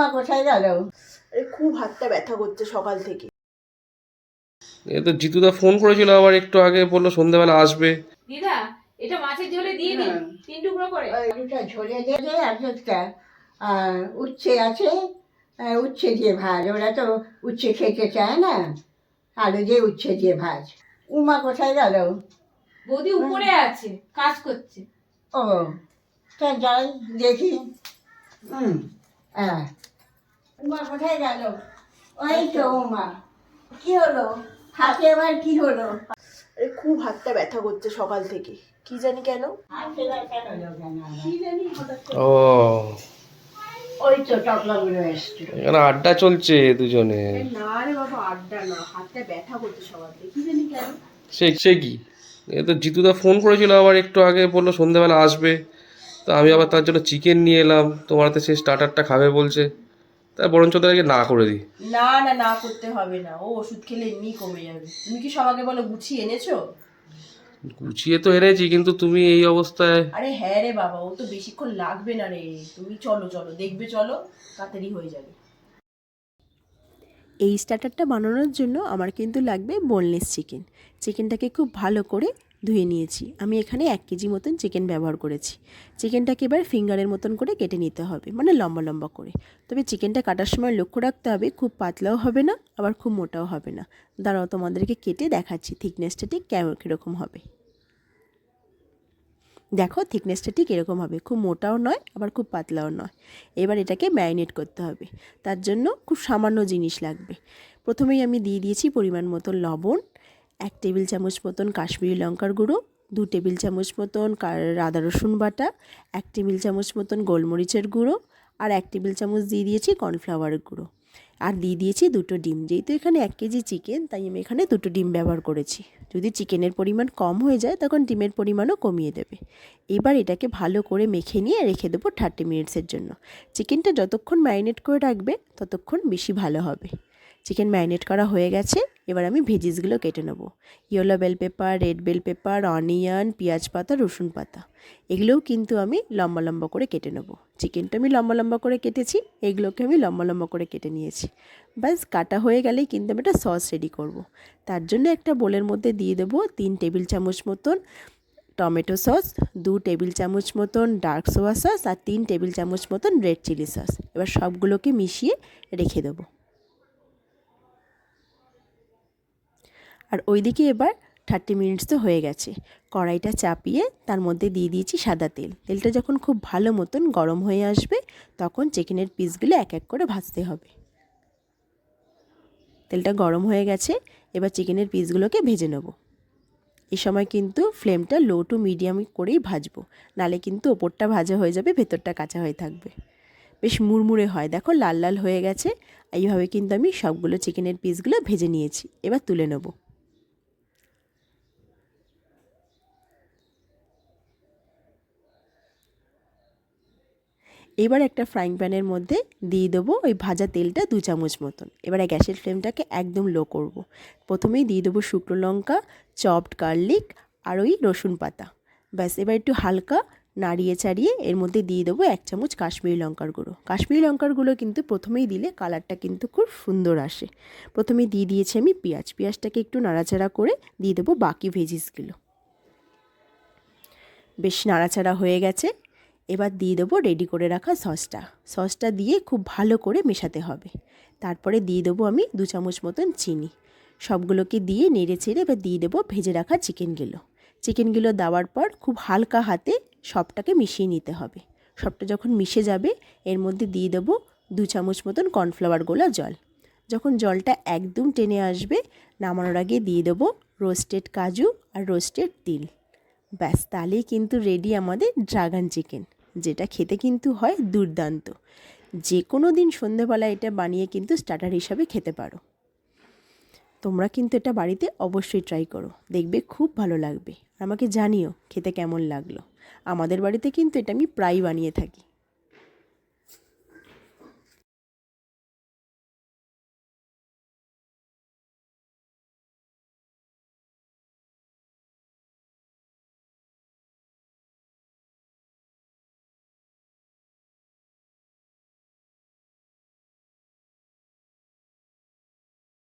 উমা কোথায় গেল? আরে খুব হাতটা ব্যথা করছে সকাল থেকে। এ তো জিতুদা ফোন করেছিল আবার একটু আগে বলল সন্ধ্যাবেলা আসবে। দিদা এটা মাছের ঝোলে দিয়ে দিন হ্যাঁ। তিন টুকরো করে। আলুটা ঝরে দিয়ে দে আর একটা আর উচ্ছে আছে উচ্ছে দিয়ে ভাজ। ওরা তো উচ্ছে খেতে চায় না আলু দিয়ে উচ্ছে দিয়ে ভাজ। উমা কোথায় গেল? বৌদি উপরে আছে কাজ করছে। ও তা যাই দেখি। হুম হ্যাঁ। উমা কোথায় গেল? ওই তো উমা কি হলো? হাতে আবার কি হলো? আরে খুব হাতটা ব্যথা করছে সকাল থেকে। কি জানি কেন? ও। ওই তো টকলাগুলো এসছে। এখানে আড্ডা চলছে দুজনে। না রে বাবা আড্ডা না হাতটা ব্যথা করছে সকাল থেকে। কি জানি কেন? সে সে কি? এ তো জিতুদা ফোন করেছিল আবার একটু আগে বলল সন্ধ্যাবেলা আসবে। তো আমি আবার তার জন্য চিকেন নিয়ে এলাম। তোমার হাতে সেই স্টার্টারটা খাবে বলছে। তাই বরঞ্চ তাদেরকে না করে দিই। না না না করতে হবে না। ও ওষুধ খেলে এমনি কমে যাবে। তুমি কি সবাইকে বলো গুছিয়ে এনেছো? গুছিয়ে তো এনেছি কিন্তু তুমি এই অবস্থায় আরে হ্যাঁ রে বাবা ও তো বেশিক্ষণ লাগবে না রে। তুমি চলো চলো দেখবে চলো তাড়াতাড়ি হয়ে যাবে। এই স্টার্টারটা বানানোর জন্য আমার কিন্তু লাগবে বোনলেস চিকেন চিকেনটাকে খুব ভালো করে ধুয়ে নিয়েছি। আমি এখানে এক কেজি মতন চিকেন ব্যবহার করেছি। চিকেনটাকে এবার ফিঙ্গারের মতন করে কেটে নিতে হবে মানে লম্বা লম্বা করে। তবে চিকেনটা কাটার সময় লক্ষ্য রাখতে হবে, খুব পাতলাও হবে না, আবার খুব মোটাও হবে না। দাঁড়াও, তোমাদেরকে কেটে দেখাচ্ছি থিকনেসটা ঠিক কেমন, কীরকম হবে। দেখো থিকনেসটা ঠিক এরকম হবে, খুব মোটাও নয়, আবার খুব পাতলাও নয়। এবার এটাকে ম্যারিনেট করতে হবে। তার জন্য খুব সামান্য জিনিস লাগবে। প্রথমেই আমি দিয়ে দিয়েছি পরিমাণ মতো লবণ এক টেবিল চামচ মতন কাশ্মীরি লঙ্কার গুঁড়ো, দু টেবিল চামচ মতন আদা রসুন বাটা, এক টেবিল চামচ মতন গোলমরিচের গুঁড়ো আর এক টেবিল চামচ দিয়ে দিয়েছি কর্নফ্লাওয়ারের গুঁড়ো। আর দিয়ে দিয়েছি দুটো ডিম। যেহেতু এখানে এক কেজি চিকেন, তাই আমি এখানে দুটো ডিম ব্যবহার করেছি। যদি চিকেনের পরিমাণ কম হয়ে যায়, তখন ডিমের পরিমাণও কমিয়ে দেবে। এবার এটাকে ভালো করে মেখে নিয়ে রেখে দেবো থার্টি মিনিটসের জন্য। চিকেনটা যতক্ষণ ম্যারিনেট করে রাখবে, ততক্ষণ বেশি ভালো হবে। চিকেন ম্যারিনেট করা হয়ে গেছে। এবার আমি ভেজিসগুলো কেটে নেব। Yellow bell pepper, red bell pepper, onion, পেঁয়াজ পাতা, রসুন পাতা। এগুলোও কিন্তু আমি লম্বা লম্বা করে কেটে নেব। চিকেনটা আমি লম্বা লম্বা করে কেটেছি, এগুলোকে আমি লম্বা লম্বা করে কেটে নিয়েছি। ব্যাস, কাটা হয়ে গেলেই কিন্তু আমি একটা সস রেডি করব। তার জন্য একটা বোলের মধ্যে দিয়ে দেবো তিন টেবিল চামচ মতন টমেটো সস, দু টেবিল চামচ মতন ডার্ক সোয়া সস আর তিন টেবিল চামচ মতন রেড চিলি সস। এবার সবগুলোকে মিশিয়ে রেখে দেবো। আর ওইদিকে এবার থার্টি মিনিটস তো হয়ে গেছে। কড়াইটা চাপিয়ে তার মধ্যে দিয়ে দিয়েছি সাদা তেল। তেলটা যখন খুব ভালো মতন গরম হয়ে আসবে, তখন চিকেনের পিসগুলো এক এক করে ভাজতে হবে। তেলটা গরম হয়ে গেছে, এবার চিকেনের পিসগুলোকে ভেজে নেব। এই সময় কিন্তু ফ্লেমটা লো টু মিডিয়াম করেই ভাজবো, নালে কিন্তু ওপরটা ভাজা হয়ে যাবে, ভেতরটা কাঁচা হয়ে থাকবে। বেশ মুড়মুড়ে হয়, দেখো লাল লাল হয়ে গেছে এইভাবে কিন্তু আমি সবগুলো চিকেনের পিসগুলো ভেজে নিয়েছি, এবার তুলে নেব। এবার একটা ফ্রাইং প্যানের মধ্যে দিয়ে দেবো ওই ভাজা তেলটা দু চামচ মতন। এবারে গ্যাসের ফ্লেমটাকে একদম লো করব। প্রথমেই দিয়ে দেবো শুকনো লঙ্কা চপড গার্লিক আর ওই রসুন পাতা। ব্যাস, এবার একটু হালকা নাড়িয়ে চাড়িয়ে এর মধ্যে দিয়ে দেবো এক চামচ কাশ্মীরি লঙ্কার গুঁড়ো। কাশ্মীরি লঙ্কার গুঁড়ো কিন্তু প্রথমেই দিলে কালারটা কিন্তু খুব সুন্দর আসে। প্রথমেই দিয়ে দিয়েছি আমি পেঁয়াজ। পেঁয়াজটাকে একটু নাড়াচাড়া করে দিয়ে দেবো বাকি ভেজিসগুলো বেশ নাড়াচাড়া হয়ে গেছে। এবার দিয়ে দেবো রেডি করে রাখা সসটা সসটা দিয়ে খুব ভালো করে মেশাতে হবে। তারপরে দিয়ে দেবো আমি দু চামচ মতন চিনি। সবগুলোকে দিয়ে নেড়ে চেড়ে এবার দিয়ে দেবো ভেজে রাখা চিকেনগুলো চিকেনগুলো দেওয়ার পর খুব হালকা হাতে সবটাকে মিশিয়ে নিতে হবে। সবটা যখন মিশে যাবে, এর মধ্যে দিয়ে দেবো দু চামচ মতন কর্নফ্লাওয়ার গোলা জল। যখন জলটা একদম টেনে আসবে, নামানোর আগে দিয়ে দেবো রোস্টেড কাজু আর রোস্টেড তিল। ব্যাস, তাহলেই কিন্তু রেডি আমাদের ড্রাগন চিকেন যেটা খেতে কিন্তু হয় দুর্দান্ত। যে কোনো দিন সন্ধেবেলা এটা বানিয়ে কিন্তু স্টার্টার হিসাবে খেতে পারো। তোমরা কিন্তু এটা বাড়িতে অবশ্যই ট্রাই করো। দেখবে খুব ভালো লাগবে। আমাকে জানিও খেতে কেমন লাগল। আমাদের বাড়িতে কিন্তু এটা আমি প্রায় বানিয়ে থাকি।